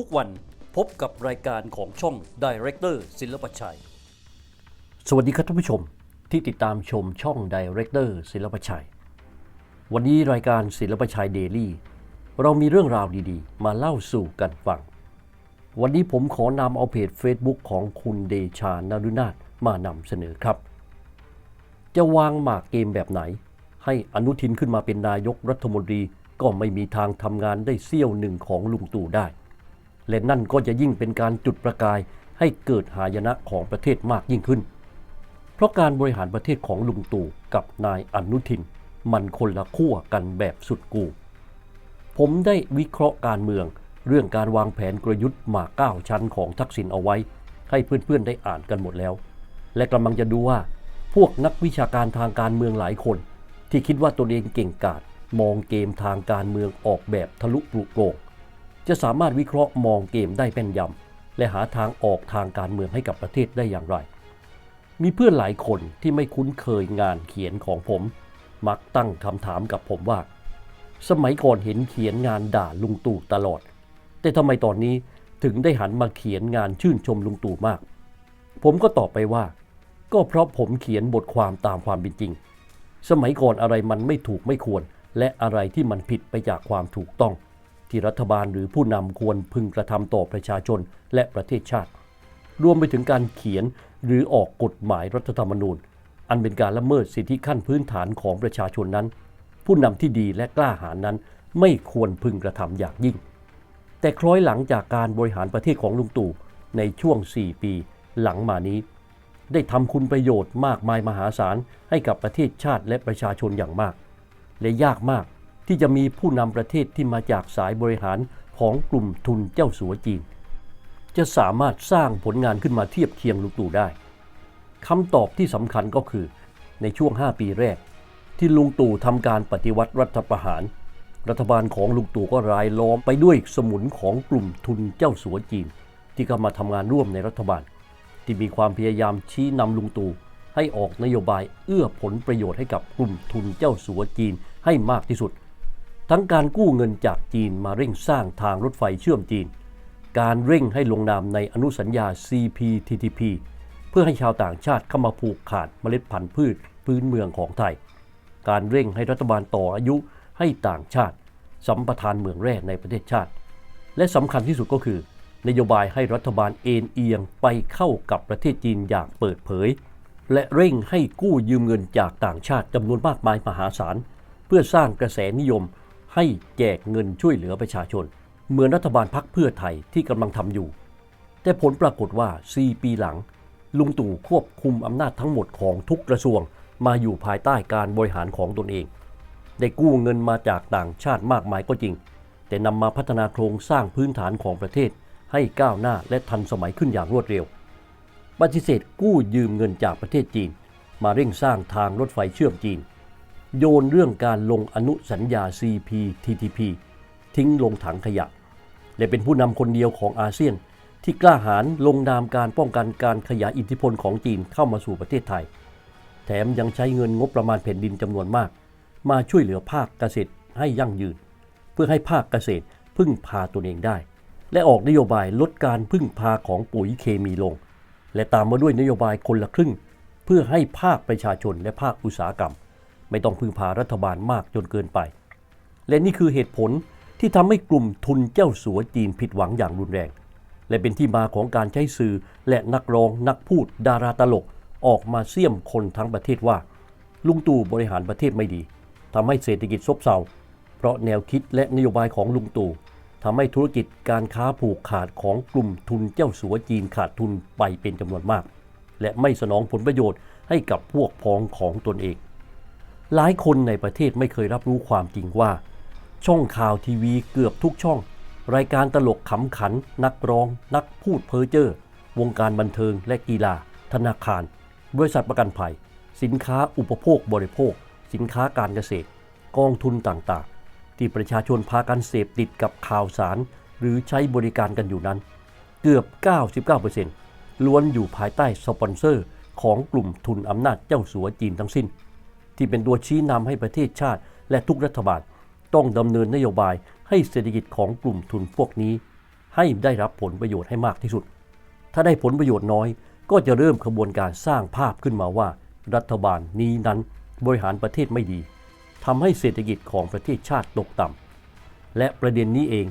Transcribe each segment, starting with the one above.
ทุกวันพบกับรายการของช่อง Director ศิลปชัย สวัสดีครับท่านผู้ชมที่ติดตามชมช่อง Director ศิลปชัย วันนี้รายการศิลปชัยเดลี่เรามีเรื่องราวดีๆ มาเล่าสู่กันฟัง วันนี้ผมขอนำเอาเพจ Facebook ของคุณเดชานารุนาถมานำเสนอครับ จะวางหมากเกมแบบไหน ให้อนุทินขึ้นมาเป็นนายกรัฐมนตรีก็ไม่มีทางทำงานได้เสี้ยวหนึ่งของลุงตู่ได้ และนั่นก็จะยิ่งเป็นการจุดประกายให้เกิดหายนะของประเทศมากยิ่งขึ้น เพราะการบริหารประเทศของลุงตู่กับนายอนุทิน มันคนละขั้วกันแบบสุดกู ผมได้วิเคราะห์การเมือง เรื่องการวางแผนกลยุทธ์หมากเก้าชั้นของทักษิณเอาไว้ ให้เพื่อนๆได้อ่านกันหมดแล้ว และกำลังจะดูว่า พวกนักวิชาการทางการเมืองหลายคน ที่คิดว่าตนเองเก่งกาจมองเกมทางการเมืองออกแบบทะลุปลุกโปร่ง จะสามารถวิเคราะห์มองเกมได้แม่นยำและหาทางออกทางการเมืองให้กับประเทศได้อย่างไร มีเพื่อนหลายคนที่ไม่คุ้นเคยงานเขียนของผม มักตั้งคำถามกับผมว่า สมัยก่อนเห็นเขียนงานด่าลุงตู่ตลอด แต่ทำไมตอนนี้ถึงได้หันมาเขียนงานชื่นชมลุงตู่มาก ผมก็ตอบไปว่า ก็เพราะผมเขียนบทความตามความเป็นจริง สมัยก่อนอะไรมันไม่ถูกไม่ควร และอะไรที่มันผิดไปจากความถูกต้อง ที่รัฐบาลหรือผู้นำควรพึงกระทำต่อประชาชนและประเทศชาติ รวมไปถึงการเขียนหรือออกกฎหมายรัฐธรรมนูญ อันเป็นการละเมิดสิทธิขั้นพื้นฐานของประชาชนนั้น ผู้นำที่ดีและกล้าหาญนั้น ไม่ควรพึงกระทำอย่างยิ่ง แต่คล้อยหลังจากการบริหารประเทศของลุงตู่ในช่วง 4 ปีหลังมานี้ ได้ทำคุณประโยชน์มากมายมหาศาลให้กับประเทศชาติและประชาชนอย่างมาก และยากมาก ที่จะมีผู้นำประเทศที่มาจากสายบริหารของกลุ่มทุนเจ้าสัวจีน จะสามารถสร้างผลงานขึ้นมาเทียบเคียงลุงตู่ได้คำตอบที่สำคัญก็คือ ในช่วง 5 ปีแรก ที่ลุงตู่ทำการปฏิวัติรัฐประหาร รัฐบาลของลุงตู่ก็รายล้อมไปด้วยสมุนของกลุ่มทุนเจ้าสัวจีน ที่เข้ามาทำงานร่วมในรัฐบาล ที่มีความพยายามชี้นำลุงตู่ให้ออกนโยบายเอื้อผลประโยชน์ให้กับกลุ่มทุนเจ้าสัวจีนให้มากที่สุด ทั้งการกู้เงินจากจีนมาเร่งสร้างทางรถไฟเชื่อมจีน การเร่งให้ลงนามในอนุสัญญา CPTPP เพื่อให้ชาวต่างชาติเข้ามาผูกขาดเมล็ดพันธุ์พืชพื้นเมืองของไทย การเร่งให้รัฐบาลต่ออายุให้ต่างชาติ สัมปทานเมืองแร่ในประเทศชาติ และสำคัญที่สุดก็คือนโยบายให้รัฐบาลเอ็นเอียงไปเข้ากับประเทศจีนอย่างเปิดเผย และเร่งให้กู้ยืมเงินจากต่างชาติจำนวนมากมายมหาศาล เพื่อสร้างกระแสนิยม ให้แจกเงินช่วยเหลือประชาชน เหมือนรัฐบาลพักเพื่อไทยที่กำลังทำอยู่ แต่ผลปรากฏว่า 4 ปีหลัง ลุงตู่ควบคุมอำนาจทั้งหมดของทุกกระทรวง มาอยู่ภายใต้การบริหารของตนเอง ได้กู้เงินมาจากต่างชาติมากมายก็จริง แต่นำมาพัฒนาโครงสร้างพื้นฐานของประเทศ ให้ก้าวหน้าและทันสมัยขึ้นอย่างรวดเร็ว ปฏิเสธกู้ยืมเงินจากประเทศจีน มาเร่งสร้างทางรถไฟเชื่อมจีน โยนเรื่องการลงอนุสัญญา CPTPP ทิ้งลงถังขยะ และเป็นผู้นำคนเดียวของอาเซียน ที่กล้าหาญลงนามการป้องกันการขยายอิทธิพลของจีนเข้ามาสู่ประเทศไทย แถมยังใช้เงินงบประมาณแผ่นดินจำนวนมาก มาช่วยเหลือภาคเกษตรให้ยั่งยืน เพื่อให้ภาคเกษตรพึ่งพาตนเองได้ และออกนโยบายลดการพึ่งพาของปุ๋ยเคมีลง และตามมาด้วยนโยบายคนละครึ่ง เพื่อให้ภาคประชาชนและภาคอุตสาหกรรม ไม่ต้องพึ่งพารัฐบาลมากจนเกินไป และนี่คือเหตุผลที่ทำให้กลุ่มทุนเจ้าสัวจีนผิดหวังอย่างรุนแรง และเป็นที่มาของการใช้สื่อและนักร้องนักพูดดาราตลกออกมาเสี่ยมคนทั้งประเทศว่า ลุงตู่บริหารประเทศไม่ดีทำให้เศรษฐกิจซบเซาเพราะแนวคิดและนโยบายของลุงตู่ทำให้ธุรกิจการค้าผูกขาดของกลุ่มทุนเจ้าสัวจีนขาดทุนไปเป็นจำนวนมาก และไม่สนองผลประโยชน์ให้กับพวกพ้องของตนเอง หลายคนในประเทศไม่เคยรับรู้ความจริงว่า ช่องข่าวทีวีเกือบทุกช่อง รายการตลกขำขัน นักร้อง นักพูดเพ้อเจ้อวงการบันเทิงและกีฬา ธนาคาร บริษัทประกันภัย สินค้าอุปโภคบริโภค สินค้าการเกษตร กองทุนต่างๆ ที่ประชาชนพากันเสพติดกับข่าวสาร หรือใช้บริการกันอยู่นั้น เกือบ 99%ล้วนอยู่ภายใต้สปอนเซอร์ของกลุ่มทุนอำนาจเจ้าสัวจีนทั้งสิ้น ที่เป็นตัวชี้นำให้ประเทศชาติ และทุกรัฐบาล ต้องดำเนินนโยบายให้เศรษฐกิจของกลุ่มทุนพวกนี้ ให้ได้รับผลประโยชน์ให้มากที่สุด ถ้าได้ผลประโยชน์น้อย ก็จะเริ่มขบวนการสร้างภาพขึ้นมาว่า รัฐบาลนี้นั้นบริหารประเทศไม่ดีทำให้เศรษฐกิจของประเทศชาติตกต่ำและประเด็นนี้เอง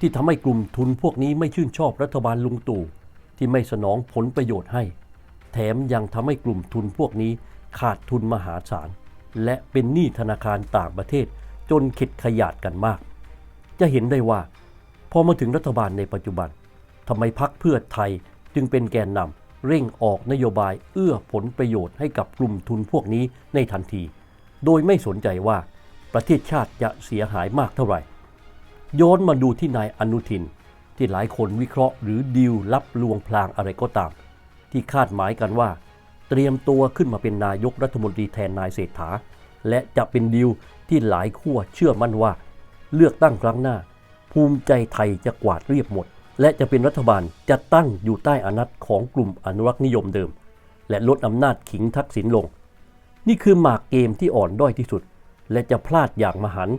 ที่ทำให้กลุ่มทุนพวกนี้ไม่ชื่นชอบรัฐบาลลุงตู่ที่ไม่สนองผลประโยชน์ให้ แถมยังทำให้กลุ่มทุนพวกนี้ขาดทุนมหาศาล และเป็นหนี้ธนาคารต่างประเทศจนขิดขยาดกันมาก จะเห็นได้ว่า พอมาถึงรัฐบาลในปัจจุบันทำไมพักเพื่อไทยจึงเป็นแกนนำเร่งออกนโยบายเอื้อผลประโยชน์ให้กับกลุ่มทุนพวกนี้ในทันที โดยไม่สนใจว่าประเทศชาติจะเสียหายมากเท่าไหร่ย้อนมาดูที่นายอนุทิน ที่หลายคนวิเคราะห์หรือดีลลับลวงพลางอะไรก็ตาม ที่คาดหมายกันว่า เตรียมตัวขึ้นมาเป็นนายกรัฐมนตรีแทนนายเศรษฐา และจะเป็นดีลที่หลายขั้วเชื่อมั่นว่า เลือกตั้งครั้งหน้า ภูมิใจไทยจะกวาดเรียบหมด และจะเป็นรัฐบาลจะตั้งอยู่ใต้อานัตของกลุ่มอนุรักษ์นิยมเดิม และลดอำนาจขิงทักษิณลง นี่คือหมากเกมที่อ่อนด้อยที่สุด และจะพลาดอย่างมหัน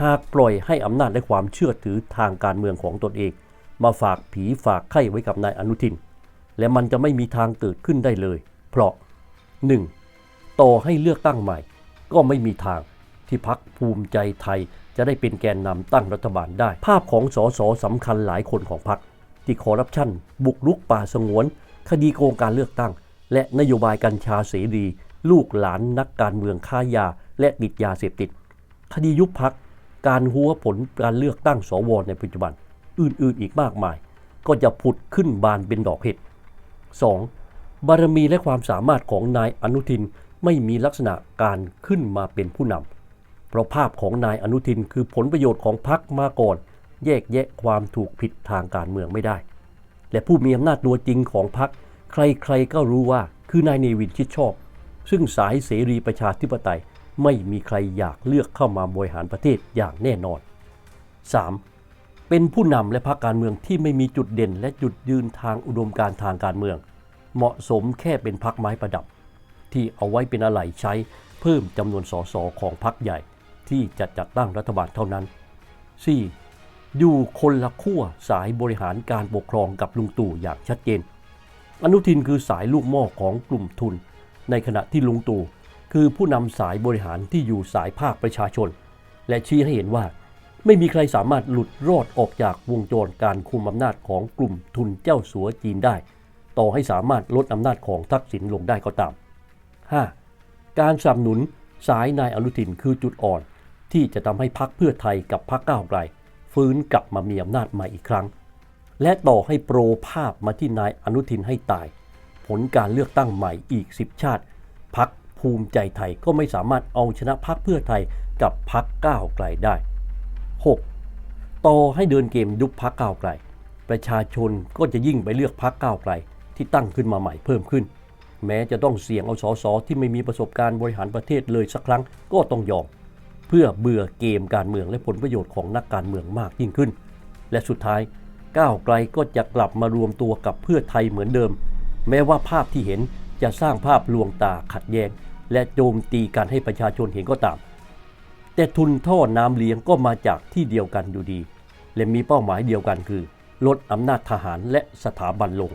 หากปล่อยให้อำนาจและความเชื่อถือทางการเมืองของตนเอง มาฝากผีฝากไข่ไว้กับนายอนุทิน และมันจะไม่มีทางเกิดขึ้นได้เลย เพราะ 1. ต่อให้เลือกตั้งใหม่ ก็ไม่มีทางที่พักภูมิใจไทยจะได้เป็นแกนนำตั้งรัฐบาลได้ ภาพของสสสำคัญหลายคนของพักที่คอร์รัปชัน บุกรุกป่าสงวน คดีโกงการเลือกตั้ง และนโยบายกัญชาเสรี ลูกหลานนักการเมืองค้ายา และติดยาเสพติด คดียุบพัก การหัวผลการเลือกตั้งสวในปัจจุบัน อื่นๆอีกมากมาย ก็จะผุดขึ้นบานเป็นดอกเห็ด 2. บารมีและความสามารถของนายอนุทินไม่มีลักษณะการขึ้นมาเป็นผู้นำเพราะภาพของนายอนุทินคือผลประโยชน์ของพรรคมาก่อน แยกแยะความถูกผิดทางการเมืองไม่ได้ และผู้มีอำนาจตัวจริงของพรรคใครๆก็รู้ว่าคือนายเนวินชิดชอบ ซึ่งสายเสรีประชาธิปไตยไม่มีใครอยากเลือกเข้ามาบริหารประเทศอย่างแน่นอน 3. เป็นผู้นำและพรรคการเมืองที่ไม่มีจุดเด่นและจุดยืนทางอุดมการทางการเมือง เหมาะสมแค่เป็นพรรคไม้ประดับ ที่เอาไว้เป็นอะไหล่ใช้เพิ่มจำนวนสสของพรรคใหญ่ ที่จะจัดตั้งรัฐบาลเท่านั้น 4. อยู่คนละขั้วสายบริหารการปกครองกับลุงตู่อย่างชัดเจน อนุทินคือสายลูกหม้อของกลุ่มทุน ในขณะที่ลุงตู่คือผู้นำสายบริหารที่อยู่สายภาคประชาชน และชี้ให้เห็นว่าไม่มีใครสามารถหลุดรอดออกจากวงจรการคุมอำนาจของกลุ่มทุนเจ้าสัวจีนได้ ต่อให้สามารถลดอำนาจของทักษิณลงได้ก็ตาม 5. การสนับสนุนสายนายอนุทินคือจุดอ่อน ที่จะทำให้พักเพื่อไทยกับพักก้าวไกล ฟื้นกลับมามีอำนาจใหม่อีกครั้ง และต่อให้โปรภาพมาที่นายอนุทินให้ตาย ผลการเลือกตั้งใหม่อีก 10 ชาติ พักภูมิใจไทยก็ไม่สามารถเอาชนะพักเพื่อไทยกับพักก้าวไกลได้ 6. ต่อให้เดินเกมยุบพักก้าวไกล ประชาชนก็จะยิ่งไปเลือกพักก้าวไกล ที่ตั้งขึ้นมาใหม่เพิ่มขึ้น แม้จะต้องเสี่ยงเอาสสที่ไม่มีประสบการณ์บริหารประเทศเลยสักครั้งก็ต้องยอม เพื่อเบื่อเกมการเมืองและผลประโยชน์ของนักการเมืองมากยิ่งขึ้น และสุดท้ายก้าวไกลก็จะกลับมารวมตัวกับเพื่อไทยเหมือนเดิม แม้ว่าภาพที่เห็นจะสร้างภาพลวงตาขัดแย้งและโจมตีการให้ประชาชนเห็นก็ตาม แต่ทุนท่อน้ำเลี้ยงก็มาจากที่เดียวกันอยู่ดี และมีเป้าหมายเดียวกันคือ ลดอำนาจทหารและสถาบันลง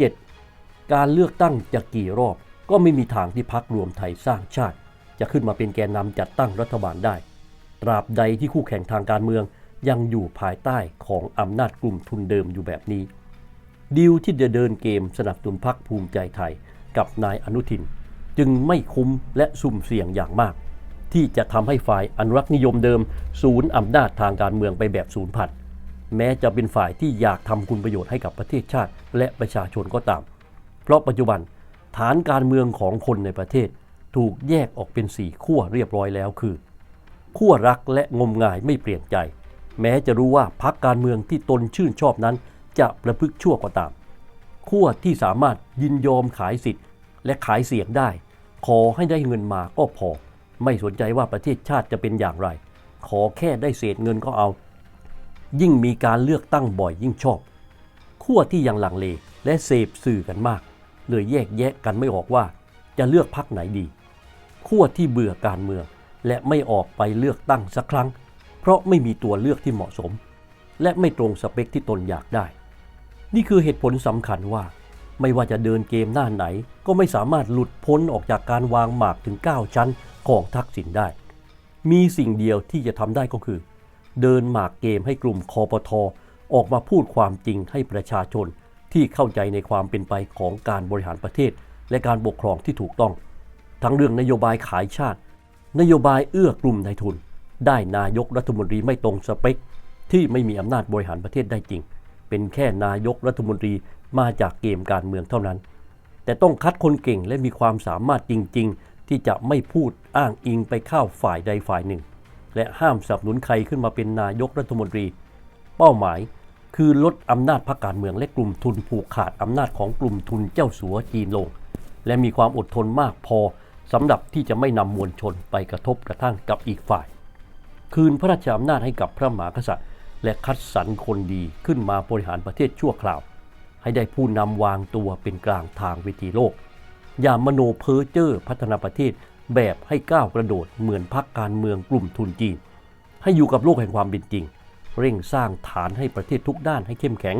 7. การเลือกตั้งจะกี่รอบ ก็ไม่มีทางที่พักรวมไทยสร้างชาติ จะขึ้นมาเป็นแกนนำจัดตั้งรัฐบาลได้ ตราบใดที่คู่แข่งทางการเมืองยังอยู่ภายใต้ของอำนาจกลุ่มทุนเดิมอยู่แบบนี้ ดีลที่จะเดินเกมสนับสนุนพักภูมิใจไทยกับนายอนุทิน จึงไม่คุ้มและสุ่มเสี่ยงอย่างมาก ที่จะทำให้ฝ่ายอนุรักษ์นิยมเดิม ศูนย์อำนาจทางการเมืองไปแบบศูนย์พัน แม้จะเป็นฝ่ายที่อยากทำคุณประโยชน์ให้กับประเทศชาติ และประชาชนก็ตาม เพราะปัจจุบันฐานการเมืองของคนในประเทศ ถูกแยกออกเป็นสี่ขั้วเรียบร้อยแล้วคือขั้วรักและงมงายไม่เปลี่ยนใจ แม้จะรู้ว่าพรรคการเมืองที่ตนชื่นชอบนั้น จะประพฤกชั่วก็ตามขั้วที่สามารถยินยอมขายสิทธิ์ และขายเสียงได้ ขอให้ได้เงินมาก็พอ ไม่สนใจว่าประเทศชาติจะเป็นอย่างไร ขอแค่ได้เศษเงินก็เอา ยิ่งมีการเลือกตั้งบ่อยยิ่งชอบขั้วที่ยังลังเลและเสพสื่อกันมาก เลยแยกแยะกันไม่ออกว่า จะเลือกพักไหนดีขั้วที่เบื่อการเมือง และไม่ออกไปเลือกตั้งสักครั้ง เพราะไม่มีตัวเลือกที่เหมาะสม และไม่ตรงสเปคที่ตนอยากได้ นี่คือเหตุผลสำคัญว่า ไม่ว่าจะเดินเกมหน้าไหน ก็ไม่สามารถหลุดพ้นออกจากการวางหมากถึง 9 ชั้นของทักษิณได้ มีสิ่งเดียวที่จะทำได้ก็คือ เดินหมากเกมให้กลุ่มคอปทอออกมาพูดความจริงให้ประชาชนที่เข้าใจในความเป็นไปของการบริหารประเทศ และการปกครองที่ถูกต้อง ทั้งเรื่องนโยบายขายชาติ นโยบายเอื้อกลุ่มนายทุน ได้นายกรัฐมนตรีไม่ตรงสเปค ที่ไม่มีอำนาจบริหารประเทศได้จริง เป็นแค่นายกรัฐมนตรีมาจากเกมการเมืองเท่านั้น แต่ต้องคัดคนเก่งและมีความสามารถจริง ๆ ที่จะไม่พูดอ้างอิงไปเข้าฝ่ายใดฝ่ายหนึ่ง และห้ามสนับสนุนใครขึ้นมาเป็นนายกรัฐมนตรี เป้าหมายคือลดอำนาจพรรคการเมืองและกลุ่มทุนผูกขาดอำนาจของกลุ่มทุนเจ้าสัวจีนลง และมีความอดทนมากพอสำหรับที่จะไม่นำมวลชนไปกระทบกระทั่งกับอีกฝ่าย คืนพระราชอำนาจให้กับพระมหากษัตริย์ และคัดสรรคนดีขึ้นมาบริหารประเทศชั่วคราว ให้ได้ผู้นำวางตัวเป็นกลางทางเวทีโลก อย่ามโนเพ้อเจ้อพัฒนาประเทศ แบบให้ก้าวกระโดดเหมือนพักการเมืองกลุ่มทุนจีน ให้อยู่กับโลกแห่งความเป็นจริง เร่งสร้างฐานให้ประเทศทุกด้านให้เข้มแข็ง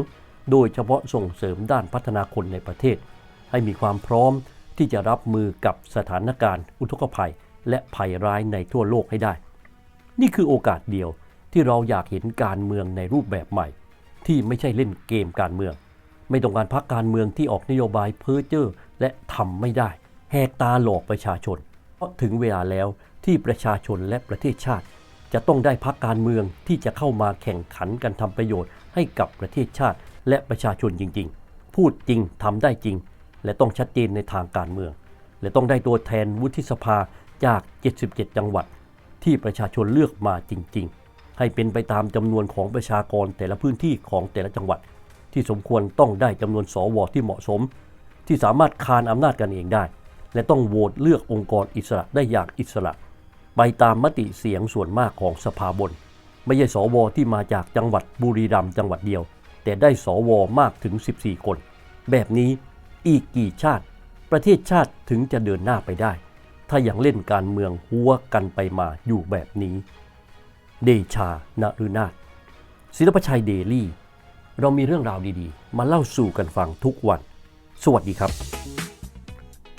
โดยเฉพาะส่งเสริมด้านพัฒนาคนในประเทศ ให้มีความพร้อมที่จะรับมือกับสถานการณ์ อุทกภัย และภัยร้ายในทั่วโลกให้ได้ นี่คือโอกาสเดียวที่เราอยากเห็นการเมืองในรูปแบบใหม่ ที่ไม่ใช่เล่นเกมการเมือง ไม่ต้องการพักการเมืองที่ออกนโยบายเพ้อเจ้อและทำไม่ได้ แหกตาหลอกประชาชน ราะถึงเวลาแล้วที่ประชาชนและประเทศชาติ จะต้องได้พักการเมืองที่จะเข้ามาแข่งขันกันทำประโยชน์ให้กับประเทศชาติ และประชาชนจริง ๆ พูดจริงทำได้จริง และต้องชัดเจนในทางการเมือง และต้องได้ตัวแทนวุฒิสภาจาก 77 จังหวัด ที่ประชาชนเลือกมาจริง ๆ ให้เป็นไปตามจำนวนของประชากรแต่ละพื้นที่ของแต่ละจังหวัด ที่สมควรต้องได้จำนวนสวที่เหมาะสม ที่สามารถคานอำนาจกันเองได้ และต้องโหวตเลือกองค์กรอิสระได้อย่างอิสระ ไปตามมติเสียงส่วนมากของสภาบน ไม่ใช่สวที่มาจากจังหวัดบุรีรัมย์จังหวัดเดียว แต่ได้สวมากถึง 14 คน แบบนี้อีกกี่ชาติ ประเทศชาติถึงจะเดินหน้าไปได้ ถ้ายังเล่นการเมืองหัวกันไปมาอยู่แบบนี้ เดชานารุนาถศิลปชัยเดลี่ เรามีเรื่องราวดีๆ มาเล่าสู่กันฟังทุกวัน สวัสดีครับ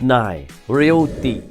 789 Realty